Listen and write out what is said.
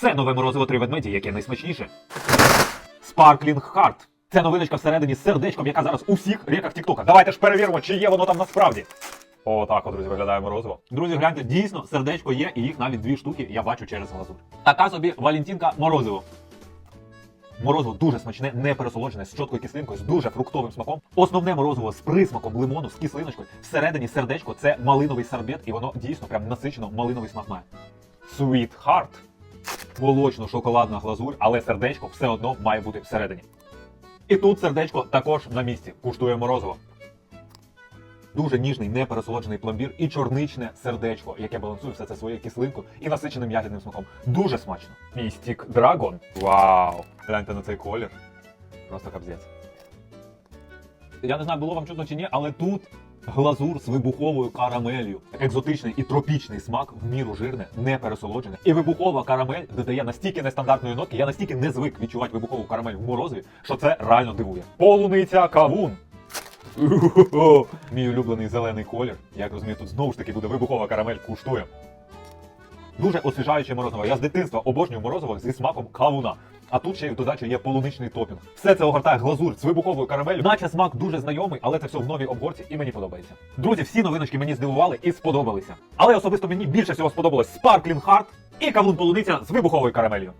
Все нове морозиво три ведмеді, яке найсмачніше. Sparkling Heart. Це новиночка всередині з сердечком, яка зараз у всіх реках Тіктока. Давайте ж перевіримо, чи є воно там насправді. О, так, от, друзі, виглядає морозиво. Друзі, гляньте, дійсно, сердечко є, і їх навіть дві штуки я бачу через глазур. Така собі Валентинка морозиво. Морозиво дуже смачне, не пересолоджене, з чіткою кислинкою, з дуже фруктовим смаком. Основне морозиво з присмаком лимону, з кислиночкою. Всередині сердечко це малиновий сорбет, і воно дійсно прям насичено малиновий смак має. Sweet. Молочно-шоколадна глазурь, але сердечко все одно має бути всередині. І тут сердечко також на місці. Куштує морозиво. Дуже ніжний, непересолоджений пломбір і чорничне сердечко, яке балансує все це своєю кислинкою і насиченим ягідним смаком. Дуже смачно. Містік Драгон. Вау! Гляньте на цей колір. Просто капзець. Я не знаю, було вам чутно чи ні, але тут глазур з вибуховою карамелью. Екзотичний і тропічний смак, в міру жирне, не пересолоджене. І вибухова карамель додає настільки нестандартної нотки, я настільки не звик відчувати вибухову карамель в морозі, що це реально дивує. Полуниця кавун. Мій улюблений зелений колір. Як розумію, тут знову ж таки буде вибухова карамель, куштує. Дуже освіжаюче морозиво. Я з дитинства обожнюю морозиво зі смаком кавуна. А тут ще й в додачу є полуничний топінг. Все це огортає глазур з вибуховою карамелью. Наче смак дуже знайомий, але це все в новій обгорці і мені подобається. Друзі, всі новиночки мені здивували і сподобалися. Але особисто мені більше всього сподобалось Sparkling Heart і кавун полуниця з вибуховою карамелью.